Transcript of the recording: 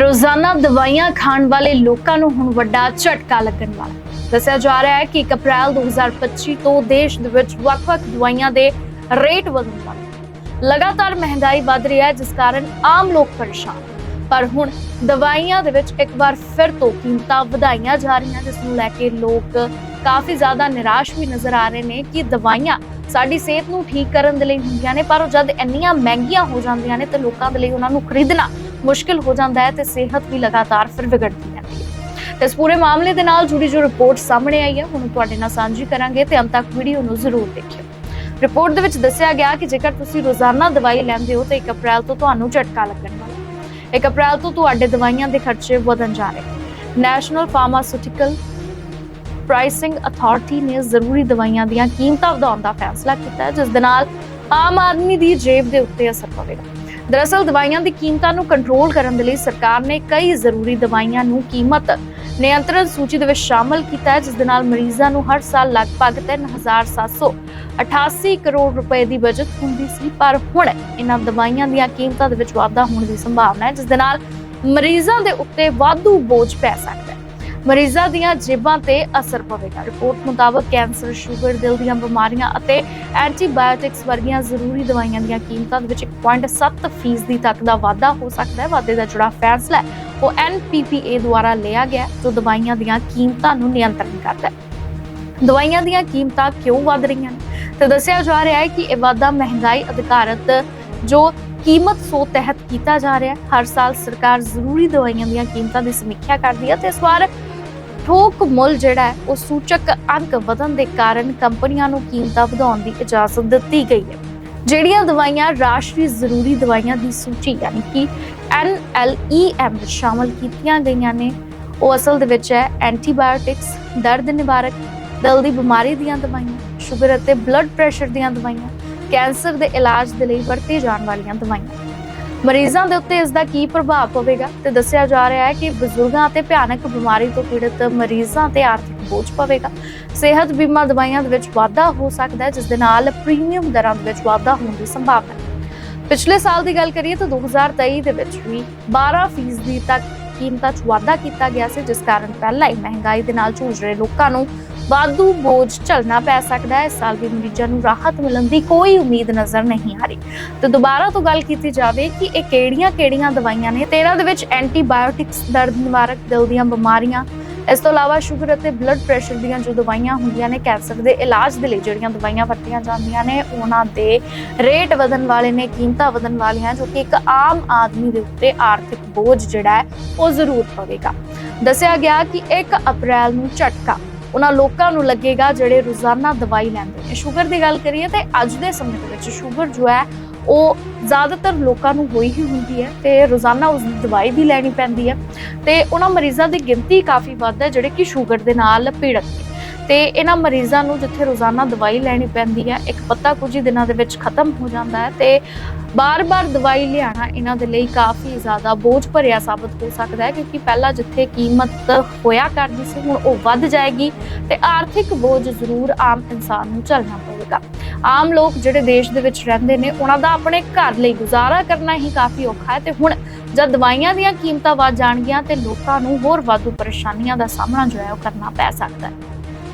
ਰੋਜ਼ਾਨਾ ਦਵਾਈਆਂ ਖਾਣ ਵਾਲੇ ਲੋਕਾਂ ਨੂੰ ਹੁਣ ਵੱਡਾ ਝਟਕਾ ਲੱਗਣ ਵਾਲਾ। ਦੱਸਿਆ ਜਾ ਰਿਹਾ ਹੈ ਕਿ 1 ਅਪ੍ਰੈਲ 2025 ਤੋਂ ਦੇਸ਼ ਦੇ ਵਿੱਚ ਵੱਖ-ਵੱਖ ਦਵਾਈਆਂ ਦੇ ਰੇਟ ਵਧਣ ਵਾਲੇ ਲਗਾਤਾਰ ਮਹਿੰਗਾਈ ਵੱਧ ਰਹੀ ਹੈ, ਜਿਸ ਕਾਰਨ ਆਮ ਲੋਕ ਪਰੇਸ਼ਾਨ ਪਰ ਹੁਣ ਦਵਾਈਆਂ ਦੇ ਵਿੱਚ ਇੱਕ ਵਾਰ ਫਿਰ ਤੋਂ ਕੀਮਤਾਂ ਵਧਾਈਆਂ ਜਾ ਰਹੀਆਂ, ਜਿਸ ਨੂੰ ਲੈ ਕੇ ਲੋਕ ਕਾਫੀ ਜ਼ਿਆਦਾ ਨਿਰਾਸ਼ ਵੀ ਨਜ਼ਰ ਆ ਰਹੇ ਨੇ ਕਿ ਦਵਾਈਆਂ ਸਾਡੀ ਸਿਹਤ ਨੂੰ ਠੀਕ ਕਰਨ ਦੇ ਲਈ ਹੁੰਦੀਆਂ ਨੇ, ਪਰ ਉਹ ਜਦ ਇੰਨੀਆਂ ਮਹਿੰਗੀਆਂ ਹੋ ਜਾਂਦੀਆਂ ਨੇ ਤੇ ਲੋਕਾਂ ਦੇ ਲਈ ਉਹਨਾਂ ਨੂੰ ਖਰੀਦਣਾ ਮੁਸ਼ਕਿਲ ਹੋ ਜਾਂਦਾ ਹੈ ਤੇ ਸਿਹਤ ਵੀ ਲਗਾਤਾਰ ਫਿਰ ਵਿਗੜਦੀ ਰਹਿੰਦੀ ਹੈ। ਤੇ ਇਸ ਪੂਰੇ ਮਾਮਲੇ ਦੇ ਨਾਲ ਜੁੜੀ ਜੋ ਰਿਪੋਰਟ ਸਾਹਮਣੇ ਆਈ ਹੈ, ਹੁਣ ਤੁਹਾਡੇ ਨਾਲ ਸਾਂਝੀ ਕਰਾਂਗੇ ਤੇ ਅੰਤ ਤੱਕ ਵੀਡੀਓ ਨੂੰ ਜ਼ਰੂਰ ਦੇਖਿਓ। ਰਿਪੋਰਟ ਦੇ ਵਿੱਚ ਦੱਸਿਆ ਗਿਆ ਕਿ ਜੇਕਰ ਤੁਸੀਂ ਰੋਜ਼ਾਨਾ ਦਵਾਈ ਲੈਂਦੇ ਹੋ, ਤਾਂ 1 ਅਪ੍ਰੈਲ ਤੋਂ ਤੁਹਾਨੂੰ ਝਟਕਾ ਲੱਗਣ ਵਾਲਾ ਹੈ। 1 ਅਪ੍ਰੈਲ ਤੋਂ ਤੁਹਾਡੇ ਦਵਾਈਆਂ ਦੇ ਖਰਚੇ ਵਧਣ ਜਾ ਰਹੇ ਨੈਸ਼ਨਲ ਫਾਰਮਾਸਿਊਟੀਕਲ ਪ੍ਰਾਈਸਿੰਗ ਅਥਾਰਟੀ ਨੇ ਜ਼ਰੂਰੀ ਦਵਾਈਆਂ ਦੀਆਂ ਕੀਮਤਾਂ ਵਧਾਉਣ ਦਾ ਫੈਸਲਾ ਕੀਤਾ ਜਿਸ ਦੇ ਨਾਲ ਆਮ ਆਦਮੀ ਦੀ ਜੇਬ ਦੇ ਉੱਤੇ ਅਸਰ ਪਵੇਗਾ। ਦਰਅਸਲ ਦਵਾਈਆਂ ਦੀ ਕੀਮਤਾਂ ਨੂੰ ਕੰਟਰੋਲ ਕਰਨ ਦੇ ਲਈ ਸਰਕਾਰ ਨੇ ਕਈ ਜ਼ਰੂਰੀ ਦਵਾਈਆਂ ਨੂੰ ਕੀਮਤ ਨਿਯੰਤਰਣ ਸੂਚੀ ਦੇ ਵਿੱਚ ਸ਼ਾਮਲ ਕੀਤਾ ਹੈ, ਜਿਸ ਦੇ ਨਾਲ ਮਰੀਜ਼ਾਂ ਨੂੰ ਹਰ ਸਾਲ ਲਗਭਗ 3788 ਕਰੋੜ ਰੁਪਏ ਦੀ ਬਚਤ ਹੁੰਦੀ ਸੀ, ਪਰ ਹੁਣ ਇਹਨਾਂ ਦਵਾਈਆਂ ਦੀਆਂ ਕੀਮਤਾਂ ਦੇ ਵਿੱਚ ਵਾਧਾ ਹੋਣ ਦੀ ਸੰਭਾਵਨਾ ਹੈ, ਜਿਸ ਦੇ ਨਾਲ ਮਰੀਜ਼ਾਂ ਦੇ ਉੱਤੇ ਵਾਧੂ ਬੋਝ ਪੈ ਸਕਦਾ ਹੈ। ਮਰੀਜ਼ਾਂ ਦੀਆਂ ਜੇਬਾਂ ਤੇ ਅਸਰ ਪਵੇਗਾ। ਰਿਪੋਰਟ ਮੁਤਾਬਕ ਕੈਂਸਰ, ਸ਼ੂਗਰ, ਦਿਲ ਦੀਆਂ ਬਿਮਾਰੀਆਂ ਅਤੇ ਐਂਟੀਬਾਇਓਟਿਕਸ ਵਰਗੀਆਂ ਜ਼ਰੂਰੀ ਦਵਾਈਆਂ ਦੀਆਂ ਕੀਮਤਾਂ ਦੇ ਵਿੱਚ 1.7% ਤੱਕ ਦਾ ਵਾਧਾ ਹੋ ਸਕਦਾ ਹੈ। ਵਾਧੇ ਦਾ ਜਿਹੜਾ ਫੈਸਲਾ ਉਹ ਐਨਪੀਪੀਏ ਦੁਆਰਾ ਲਿਆ ਗਿਆ, ਜੋ ਦਵਾਈਆਂ ਦੀਆਂ ਕੀਮਤਾਂ ਨੂੰ ਨਿਯੰਤਰਣ ਕਰਦਾ ਹੈ। ਦਵਾਈਆਂ ਦੀਆਂ ਕੀਮਤਾਂ ਕਿਉਂ ਵਧ ਰਹੀਆਂ ਨੇ? ਤੇ ਦੱਸਿਆ ਜਾ ਰਿਹਾ ਹੈ ਕਿ ਇਹ ਵਾਧਾ ਮਹਿੰਗਾਈ ਅਧਿਕਾਰਤ ਜੋ ਕੀਮਤ ਸੋ ਤਹਿਤ ਕੀਤਾ ਜਾ ਰਿਹਾ ਹੈ। ਹਰ ਸਾਲ ਸਰਕਾਰ ਜ਼ਰੂਰੀ ਦਵਾਈਆਂ ਦੀਆਂ ਕੀਮਤਾਂ ਦੀ ਸਮੀਖਿਆ ਕਰਦੀ ਹੈ ਤੇ ਇਸ ਵਾਰ ਥੋਕ ਮੁੱਲ ਜਿਹੜਾ ਹੈ, ਉਹ ਸੂਚਕ ਅੰਕ ਵਧਣ ਦੇ ਕਾਰਨ ਕੰਪਨੀਆਂ ਨੂੰ ਕੀਮਤਾਂ ਵਧਾਉਣ ਦੀ ਇਜਾਜ਼ਤ ਦਿੱਤੀ ਗਈ ਹੈ। ਜਿਹੜੀਆਂ ਦਵਾਈਆਂ ਰਾਸ਼ਟਰੀ ਜ਼ਰੂਰੀ ਦਵਾਈਆਂ ਦੀ ਸੂਚੀ ਯਾਨੀ ਕਿ NLEM ਵਿੱਚ ਸ਼ਾਮਲ ਕੀਤੀਆਂ ਗਈਆਂ ਨੇ, ਉਹ ਅਸਲ ਦੇ ਵਿੱਚ ਹੈ ਐਂਟੀਬਾਇਓਟਿਕਸ, ਦਰਦ ਨਿਵਾਰਕ, ਦਿਲ ਦੀ ਬਿਮਾਰੀ ਦੀਆਂ ਦਵਾਈਆਂ, ਸ਼ੂਗਰ ਅਤੇ ਬਲੱਡ ਪ੍ਰੈਸ਼ਰ ਦੀਆਂ ਦਵਾਈਆਂ, ਕੈਂਸਰ ਦੇ ਇਲਾਜ ਦੇ ਲਈ ਵਰਤੇ ਜਾਣ ਵਾਲੀਆਂ ਦਵਾਈਆਂ। ਮਰੀਜ਼ਾਂ ਦੇ ਉੱਤੇ ਇਸ ਦਾ ਕੀ ਪ੍ਰਭਾਵ ਪਵੇਗਾ ਤੇ ਦੱਸਿਆ ਜਾ ਰਿਹਾ ਹੈ ਕਿ ਬਜ਼ੁਰਗਾਂ ਅਤੇ ਭਿਆਨਕ ਬਿਮਾਰੀ ਤੋਂ ਪੀੜਤ ਮਰੀਜ਼ਾਂ ਤੇ ਆਰਥਿਕ ਬੋਝ ਪਵੇਗਾ। ਸਿਹਤ ਬੀਮਾ ਦਵਾਈਆਂ ਦੇ ਵਿੱਚ ਵਾਧਾ ਹੋ ਸਕਦਾ ਹੈ, ਜਿਸ ਦੇ ਨਾਲ ਪ੍ਰੀਮੀਅਮ ਦਰਾਂ ਦੇ ਵਿੱਚ ਵਾਧਾ ਹੋਣ ਦੀ ਸੰਭਾਵਨਾ ਹੈ। ਪਿਛਲੇ ਸਾਲ ਦੀ ਗੱਲ ਕਰੀਏ ਤਾਂ 2023 ਦੇ ਵਿੱਚ ਵੀ 12% ਤੱਕ ਕੀਮਤਾਂ 'ਚ ਵਾਧਾ ਕੀਤਾ ਗਿਆ ਸੀ, ਜਿਸ ਕਾਰਨ ਪਹਿਲਾਂ ਹੀ ਮਹਿੰਗਾਈ ਦੇ ਨਾਲ ਜੂਝ ਰਹੇ ਲੋਕਾਂ ਨੂੰ ਵਾਧੂ ਬੋਝ ਝੱਲਣਾ ਪੈ ਸਕਦਾ ਹੈ। ਇਸ ਸਾਲ ਵੀ ਮਰੀਜ਼ਾਂ ਨੂੰ ਰਾਹਤ ਮਿਲਣ ਦੀ ਕੋਈ ਉਮੀਦ ਨਜ਼ਰ ਨਹੀਂ ਆ ਰਹੀ। ਤੇ ਦੁਬਾਰਾ ਤੋਂ ਗੱਲ ਕੀਤੀ ਜਾਵੇ ਕਿ ਇਹ ਕਿਹੜੀਆਂ-ਕਿਹੜੀਆਂ ਦਵਾਈਆਂ ਨੇ? ਤੇ ਇਹਨਾਂ ਦੇ ਵਿੱਚ ਐਂਟੀਬਾਇਓਟਿਕਸ ਦਰਦ ਨਿਵਾਰਕ ਦਿਲ ਦੀਆਂ ਬਿਮਾਰੀਆਂ, ਇਸ ਤੋਂ ਇਲਾਵਾ ਸ਼ੂਗਰ ਅਤੇ ਬਲੱਡ ਪ੍ਰੈਸ਼ਰ ਦੀਆਂ ਜੋ ਦਵਾਈਆਂ ਹੁੰਦੀਆਂ ਨੇ, ਕੈਂਸਰ ਦੇ ਇਲਾਜ ਦੇ ਲਈ ਜਿਹੜੀਆਂ ਦਵਾਈਆਂ ਵਰਤੀਆਂ ਜਾਂਦੀਆਂ ਨੇ, ਉਹਨਾਂ ਦੇ ਰੇਟ ਵਧਣ ਵਾਲੇ ਨੇ, ਕੀਮਤਾਂ ਵਧਣ ਵਾਲੀਆਂ, ਜੋ ਕਿ ਇੱਕ ਆਮ ਆਦਮੀ ਦੇ ਉੱਤੇ ਆਰਥਿਕ ਬੋਝ ਜਿਹੜਾ ਹੈ, ਉਹ ਜ਼ਰੂਰ ਪਵੇਗਾ। ਦੱਸਿਆ ਗਿਆ ਕਿ 1 ਅਪ੍ਰੈਲ ਨੂੰ ਝਟਕਾ ਉਹਨਾਂ ਲੋਕਾਂ ਨੂੰ ਲੱਗੇਗਾ ਜਿਹੜੇ ਰੋਜ਼ਾਨਾ ਦਵਾਈ ਲੈਂਦੇ ਨੇ। ਸ਼ੂਗਰ ਦੀ ਗੱਲ ਕਰੀਏ ਤਾਂ ਅੱਜ ਦੇ ਸਮੇਂ ਦੇ ਵਿੱਚ ਸ਼ੂਗਰ ਜੋ ਹੈ, ਉਹ ਜ਼ਿਆਦਾਤਰ ਲੋਕਾਂ ਨੂੰ ਹੋਈ ਹੀ ਹੁੰਦੀ ਹੈ ਤੇ ਰੋਜ਼ਾਨਾ ਉਸ ਦੀ ਦਵਾਈ ਵੀ ਲੈਣੀ ਪੈਂਦੀ ਹੈ ਤੇ ਉਹਨਾਂ ਮਰੀਜ਼ਾਂ ਦੀ ਗਿਣਤੀ ਕਾਫੀ ਵੱਧ ਹੈ, ਜਿਹੜੇ ਕਿ ਸ਼ੂਗਰ ਦੇ ਨਾਲ ਪੀੜਤ ਨੇ। ਤੇ ਇਹਨਾਂ ਮਰੀਜ਼ਾਂ ਨੂੰ ਜਿੱਥੇ ਰੋਜ਼ਾਨਾ ਦਵਾਈ ਲੈਣੀ ਪੈਂਦੀ ਹੈ, ਇੱਕ ਪੱਤਾ ਕੁਝ ਹੀ ਦਿਨਾਂ ਦੇ ਵਿੱਚ ਖਤਮ ਹੋ ਜਾਂਦਾ ਹੈ ਤੇ ਬਾਰ-ਬਾਰ ਦਵਾਈ ਲਿਆਣਾ ਇਹਨਾਂ ਦੇ ਲਈ ਕਾਫੀ ਜ਼ਿਆਦਾ ਬੋਝ ਭਰਿਆ ਸਾਬਤ ਹੋ ਸਕਦਾ ਹੈ ਕਿਉਂਕਿ ਪਹਿਲਾਂ ਜਿੱਥੇ ਕੀਮਤ ਹੋਇਆ ਕਰਦੀ ਸੀ, ਹੁਣ ਉਹ ਵੱਧ ਜਾਏਗੀ ਤੇ ਆਰਥਿਕ ਬੋਝ ਜ਼ਰੂਰ ਆਮ ਇਨਸਾਨ ਨੂੰ ਝੱਲਣਾ ਪਵੇਗਾ। ਆਮ ਲੋਕ ਜਿਹੜੇ ਦੇਸ਼ ਦੇ ਵਿੱਚ ਰਹਿੰਦੇ ਨੇ, ਉਹਨਾਂ ਦਾ ਆਪਣੇ ਘਰ ਲਈ ਗੁਜ਼ਾਰਾ ਕਰਨਾ ਹੀ ਕਾਫੀ ਔਖਾ ਹੈ ਤੇ ਹੁਣ ਜਦ ਦਵਾਈਆਂ ਦੀਆਂ ਕੀਮਤਾਂ ਵੱਧ ਜਾਣਗੀਆਂ ਤੇ ਲੋਕਾਂ ਨੂੰ ਹੋਰ ਵਾਧੂ ਪਰੇਸ਼ਾਨੀਆਂ ਦਾ ਸਾਹਮਣਾ ਜੋ ਹੈ ਉਹ ਕਰਨਾ ਪੈ ਸਕਦਾ ਹੈ।